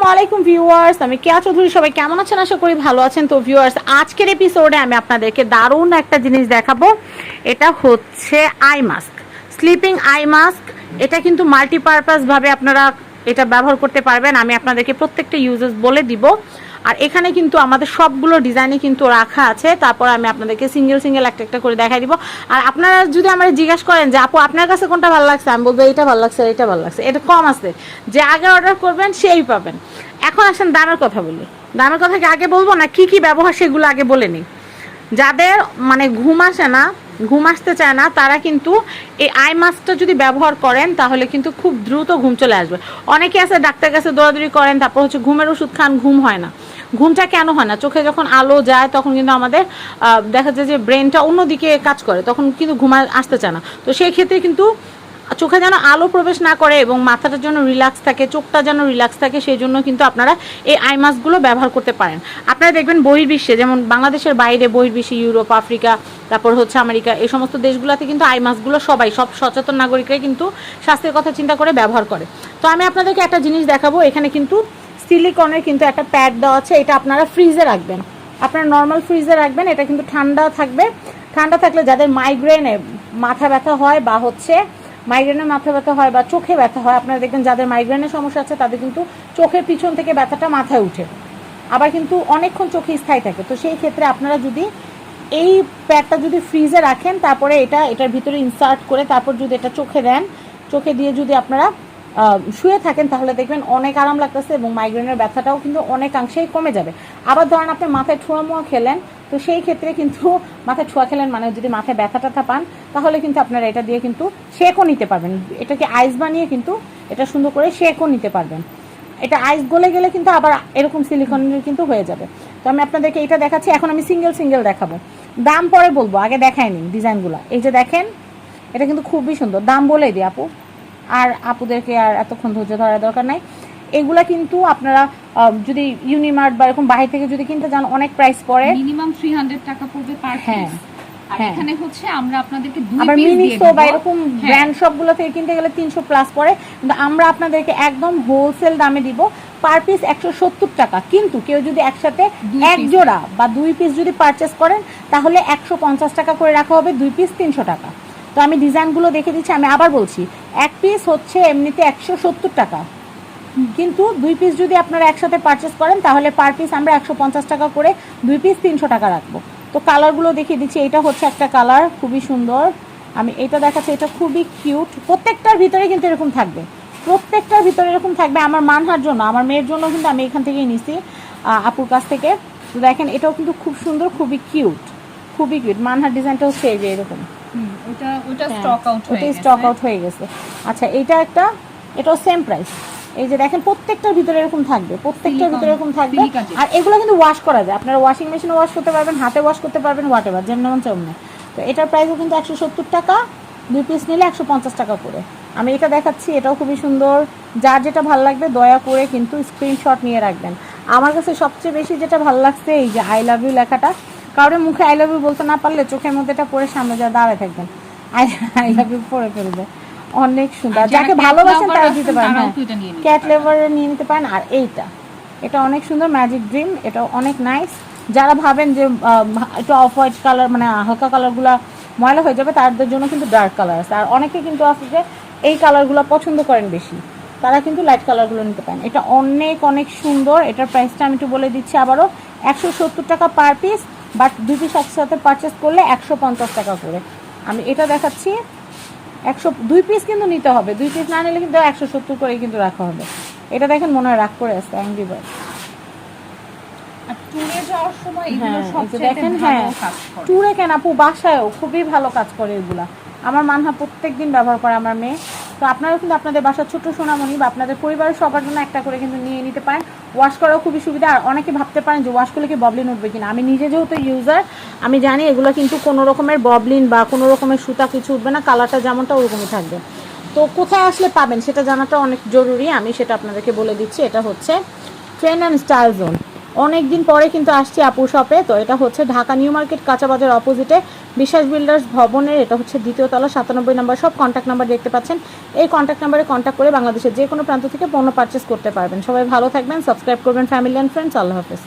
আসসালামু আলাইকুম ভিউয়ার্স, আমি কেয়া চৌধুরী, সবাই কেমন আছেন? আশা করি ভালো আছেন। তো ভিউয়ার্স, আজকের এপিসোডে আমি আপনাদেরকে দারুণ একটা জিনিস দেখাবো। এটা হচ্ছে eye mask sleeping eye mask এটা কিন্তু মাল্টিপারপাস ভাবে আপনারা এটা ব্যবহার করতে পারবেন। আমি আপনাদেরকে প্রত্যেকটা ইউজেস বলে দিব। আর এখানে কিন্তু আমাদের সবগুলো ডিজাইনে কিন্তু রাখা আছে। তারপর আমি আপনাদেরকে সিঙ্গেল সিঙ্গেল একটা একটা করে দেখাই দিব। আর আপনারা যদি আমার জিজ্ঞাসা করেন যে, আপু, আপনার কাছে কোনটা ভালো লাগছে? আমি বলব, এইটা ভালো লাগছে এইটা ভালো লাগছে। এটা কম আছে। যে আগে অর্ডার করবেন, সেই পাবেন। এখন আসেন দামের কথা বলি। দামের কথা কি আগে বলব, না কি কি ব্যবহার সেগুলো আগে বলে নিই? যাদের মানে ঘুম আসে না ঘুম আসতে চায় না, তারা কিন্তু এই আই মাস্কটা যদি ব্যবহার করেন, তাহলে কিন্তু খুব দ্রুত ঘুম চলে আসবে। অনেকে আছে ডাক্তার কাছে দৌড়াদৌড়ি করেন, তারপর হচ্ছে ঘুমের ওষুধ খান, ঘুম হয় না। ঘুমটা কেন হয় না? চোখে যখন আলো যায়, তখন কিন্তু আমাদের দেখা যায় যে ব্রেনটা অন্যদিকে কাজ করে, তখন কিন্তু ঘুমা আসতে চায় না। তো সেই ক্ষেত্রে কিন্তু চোখে যেন আলো প্রবেশ না করে এবং মাথাটা যেন রিল্যাক্স থাকে, চোখটা যেন রিল্যাক্স থাকে সেই জন্য কিন্তু আপনারা এই আই মাস্কগুলো ব্যবহার করতে পারেন। আপনারা দেখবেন বহির্বিশ্বে, যেমন বাংলাদেশের বাইরে, বহির্বিশ্বে ইউরোপ, আফ্রিকা, তারপর হচ্ছে আমেরিকা, এই সমস্ত দেশগুলোতে কিন্তু আই মাস্কগুলো সবাই, সব সচেতন নাগরিকরাই কিন্তু স্বাস্থ্যের কথা চিন্তা করে ব্যবহার করে। তো আমি আপনাদেরকে একটা জিনিস দেখাবো, এখানে কিন্তু সিলিকনের কিন্তু একটা প্যাড দেওয়া আছে, এটা আপনারা ফ্রিজে রাখবেন। আপনারা নর্মাল ফ্রিজে রাখবেন, এটা কিন্তু ঠান্ডা থাকবে। ঠান্ডা থাকলে যাদের মাইগ্রেনে মাথা ব্যথা হয় বা হচ্ছে মাইগ্রেনের মাথা ব্যথা হয় বা চোখে ব্যথা হয়, আপনারা দেখবেন যাদের মাইগ্রেনের সমস্যা আছে, তাদের কিন্তু চোখের পিছন থেকে ব্যথাটা মাথায় উঠে। আবার কিন্তু অনেকক্ষণ চোখে স্থায়ী থাকে। তো সেই ক্ষেত্রে আপনারা যদি এই প্যাডটা যদি ফ্রিজে রাখেন, তারপরে এটা, এটার ভিতরে ইনসার্ট করে তারপর যদি এটা চোখে দেন, চোখে দিয়ে যদি আপনারা শুয়ে থাকেন, তাহলে দেখবেন অনেক আরাম লাগতেছে এবং মাইগ্রেনের ব্যথাটাও কিন্তু অনেকাংশেই কমে যাবে। আবার ধরেন আপনি মাথায় ঠুয়া মুয়া খেলেন তো সেই ক্ষেত্রে কিন্তু মাথায় ছোঁয়া খেলেন মানে যদি মাথায় ব্যথা ট্যাথা পান তাহলে কিন্তু আপনারা এটা দিয়ে কিন্তু শেকও নিতে পারবেন। এটাকে আইস বানিয়ে কিন্তু এটা সুন্দর করে শেকও নিতে পারবেন। এটা আইস গলে গেলে কিন্তু আবার এরকম সিলিকনের কিন্তু হয়ে যাবে। তো আমি আপনাদেরকে এটা দেখাচ্ছি, এখন আমি সিঙ্গেল সিঙ্গেল দেখাবো। দাম পরে বলব, আগে দেখায়নি ডিজাইনগুলো। এই যে দেখেন, এটা কিন্তু খুবই সুন্দর। দাম বলেই দিই আপু। আর আপুদেরকে আর এতক্ষণ ধৈর্য ধরার দরকার নাই। এগুলা কিন্তু আপনারা যদি ইউনিমার্ট বা এরকম বাইরে থেকে যদি কিনতে যান অনেক প্রাইস পড়ে। মিনিমাম 300 টাকা পড়বে পার হ্যাঁ, পিস হ্যাঁ। এখানে হচ্ছে আমরা আপনাদেরকে দুই আবার পিস দিয়ে মিনিসো দেব। বা এরকম ব্র্যান্ড সবগুলো থেকে কিনতে গেলে তিনশো প্লাস পড়ে। কিন্তু আমরা আপনাদেরকে একদম হোলসেল দামে দিব পার পিস একশো সত্তর টাকা। কিন্তু কেউ যদি একসাথে এক জোড়া বা দুই পিস যদি পারচেস করেন তাহলে একশো পঞ্চাশ টাকা করে রাখা হবে দুই পিস তিনশো টাকা। তো আমি ডিজাইনগুলো দেখে দিচ্ছি আমি আবার বলছি এক পিস হচ্ছে এমনিতে একশো সত্তর টাকা। কিন্তু দুই পিস যদি আপনারা একসাথে পারচেস করেন তাহলে পার পিস আমরা একশো পঞ্চাশ টাকা করে দুই পিস তিনশো টাকা রাখব। তো কালারগুলো দেখিয়ে দিচ্ছি এটা হচ্ছে একটা কালার খুবই সুন্দর। আমি এটা দেখাচ্ছি এটা খুবই কিউট প্রত্যেকটার ভিতরে কিন্তু এরকম থাকবে। প্রত্যেকটার ভিতরে এরকম থাকবে আমার মানহার জন্য আমার মেয়ের জন্য কিন্তু আমি এখান থেকেই নিছি আপুর কাছ থেকে। তো দেখেন এটাও কিন্তু খুব সুন্দর খুবই কিউট খুবই কিউট মানহার ডিজাইনটা হচ্ছে এই যে এরকম। ওটা স্টক আউট হয়ে স্টক আউট হয়ে গেছে। আচ্ছা এটা একটা এটাও সেম প্রাইস এই যে দেখেন প্রত্যেকটার ভিতরে এরকম থাকবে প্রত্যেকটার ভিতরে এরকম থাকবে। আর এগুলো কিন্তু ওয়াশ করা যায়। আপনারা ওয়াশিং মেশিনে ওয়াশ করতে পারবেন হাতে ওয়াশ করতে পারবেন হোয়াট এভার যেমন তেমন তো এটার প্রাইসও কিন্তু একশো সত্তর টাকা দুই পিস নিলে একশো পঞ্চাশ টাকা করে। আমি এটা দেখাচ্ছি এটাও খুবই সুন্দর। যার যেটা ভালো লাগবে দয়া করে কিন্তু স্ক্রিনশট নিয়ে রাখবেন। আমার কাছে সবচেয়ে বেশি যেটা ভালো লাগছে এই যে আই লাভ ইউ লেখাটা। কারোর মুখে আই লাভ ইউ বলতে না পারলে চোখের মধ্যে এটা পরে সামনে যা দাঁড়ায় থাকবেন। আই আই লাভ ইউ পরে ফেলবে। অনেক সুন্দর। যাকে ভালোবাসেন তারা দিতে পারেন। ক্যাট লেভারে নিয়ে নিতে পারেন। আর এইটা এটা অনেক সুন্দর ম্যাজিক ড্রিম এটা অনেক নাইস যারা ভাবেন যে একটু অফ হোয়াইট কালার মানে হালকা কালারগুলো ময়লা হয়ে যাবে তাদের জন্য কিন্তু ডার্ক কালার আছে। আর অনেকে কিন্তু আছে যে এই কালারগুলো পছন্দ করেন বেশি। তারা কিন্তু লাইট কালারগুলো নিতে পারেন। এটা অনেক অনেক সুন্দর। এটার প্রাইসটা আমি একটু বলে দিচ্ছি আবারও। একশো সত্তর টাকা পার পিস বাট দুই সাথে সাথে পারচেস করলে একশো পঞ্চাশ টাকা করে। আমি এটা দেখাচ্ছি। একশো দুই পিস কিন্তু নিতে হবে। দুই পিস না নিলে কিন্তু একশো সত্তর করে কিন্তু রাখা হবে। এটা দেখেন মনে হয় রাগ করে আসছে অ্যাংরি বার্ড আর ট্যুরে যাওয়ার সময় এগুলো এই যে সবচেয়ে দেখেন, হ্যাঁ। ট্যুরে কেন আপু? বাসায়ও খুবই ভালো কাজ করে এগুলা। আমার মানহা প্রত্যেক দিন ব্যবহার করে আমার মেয়ে। তো আপনারাও কিন্তু আপনাদের বাসার ছোট সোনামণি বা আপনাদের পরিবারের সবার জন্য একটা করে কিন্তু নিয়ে নিতে পারেন। ওয়াশ করাও খুবই সুবিধা। আর অনেকে ভাবতে পারেন যে ওয়াশ করলে কি ববলিন উঠবে কিনা? আমি নিজে যেহেতু ইউজার আমি জানি এগুলো কিন্তু কোনো রকমের ববলিন বা কোনো রকমের সুতা কিছু উঠবে না, কালারটা যেমনটা ওরকমই থাকবে। তো কোথায় আসলে পাবেন সেটা জানাটা অনেক জরুরি, আমি সেটা আপনাদেরকে বলে দিচ্ছি। এটা হচ্ছে ট্রেন অ্যান্ড স্টাইল জোন অনেক দিন পরে কিন্তু আসছি আপুর শপে তো এটা হচ্ছে ঢাকা নিউ মার্কেট কাঁচা বাজার অপোজিটে বিশ্বাস বিল্ডার্স ভবনের, এটা হচ্ছে দ্বিতীয় তলা, সাতানব্বই নাম্বার সব কন্ট্যাক্ট নাম্বার দেখতে পাচ্ছেন। এই কন্ট্যাক্ট নাম্বারে কন্ট্যাক্ট করে বাংলাদেশের যে কোনো প্রান্ত থেকে পণ্য পারচেস করতে পারবেন। সবাই ভালো থাকবেন সাবস্ক্রাইব করবেন ফ্যামিলি অ্যান্ড ফ্রেন্ডস আল্লাহ হাফেজ।